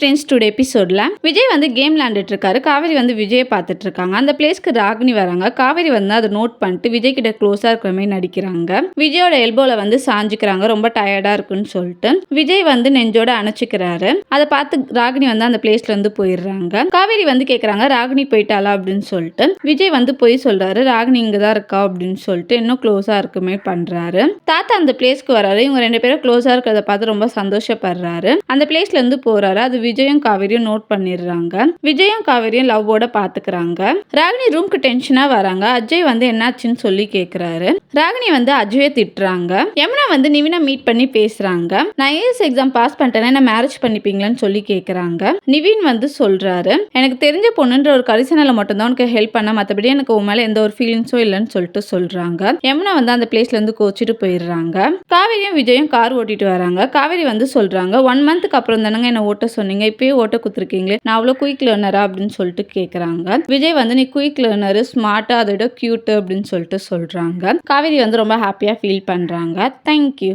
Friends today எபிசோடில் விஜய் வந்து game விளாண்டுட்டு இருக்காரு காவேரி வந்து விஜயை பார்த்துட்டு இருக்காங்க அந்த பிளேஸ்க்கு ராகினி வராங்க. காவேரி வந்து அதை நோட் பண்ணிட்டு விஜய் கிட்ட க்ளோஸாக இருக்கிற மாதிரி நடிக்கிறாங்க. விஜயோட எல்போவில் வந்து சாஞ்சிக்கிறாங்க. ரொம்ப டயர்டாக இருக்குன்னு சொல்லிட்டு விஜய் வந்து நெஞ்சோட அணைச்சிக்கிறாரு. அதை பார்த்து ராகினி வந்து அந்த பிளேஸ்லேருந்து போயிடுறாங்க. காவேரி வந்து கேட்குறாங்க ராகினி போயிட்டாளா? அப்படின்னு சொல்லிட்டு. விஜய் வந்து போய் சொல்கிறாரு ராகினி இங்கே தான் இருக்கா? அப்படின்னு சொல்லிட்டு இன்னும் க்ளோஸாக இருக்குமே பண்ணுறாரு தாத்தா அந்த பிளேஸ்க்கு வராரு. இவங்க ரெண்டு பேரும் க்ளோஸாக இருக்கிறத பார்த்து ரொம்ப சந்தோஷப்படுறாரு. அந்த பிளேஸ்லேருந்து போகிறாரு அது விஜயும் காவேரியும் நோட் பண்ணிடுறாங்க. விஜயும் காவேரியும் லவ்வோட பாத்துக்கிறாங்க. ராகினி ரூம்க்கு டென்ஷனா வராங்க. அஜய் வந்து என்னாச்சுன்னு சொல்லி கேக்குறாரு. ராகினி வந்து அஜயை திட்டுறாங்க. யமுனா வந்து நிவினா மீட் பண்ணி பேசுறாங்க. நான் ஏஎஸ் எக்ஸாம் பாஸ் பண்ணிட்டேன்னா என்ன மேரேஜ் பண்ணிப்பீங்களான்னு சொல்லி கேக்குறாங்க. நிவின் வந்து சொல்றாரு எனக்கு தெரிஞ்ச பொண்ணுன்ற ஒரு கரிசனால மட்டும்தான் உனக்கு ஹெல்ப் பண்ண மற்றபடி எனக்கு உன் மேல எந்த ஒரு ஃபீலிங்ஸும் இல்லைன்னு சொல்லிட்டு சொல்றாங்க. யமுனா வந்து அந்த பிளேஸ்ல இருந்து கோச்சிட்டு போயிடுறாங்க. காவேரியும் விஜயும் கார் ஓட்டிட்டு வராங்க. காவேரி வந்து சொல்றாங்க ஒன் மந்த்துக்கு அப்புறம் தானங்க என்ன ஓட்ட சொன்னீங்க. இப்பயே ஓட்ட குத்துருக்கீங்களே நான் அவ்வளோ குயிக் லேர்னரா அப்படின்னு சொல்லிட்டு கேட்குறாங்க விஜய் வந்து நீ குயிக் லேர்னரு ஸ்மார்ட்டாக அதோட க்யூட்டு அப்படின்னு சொல்லிட்டு சொல்கிறாங்க காவேரி வந்து ரொம்ப ஹாப்பியாக ஃபீல் பண்ணுறாங்க தேங்க்யூ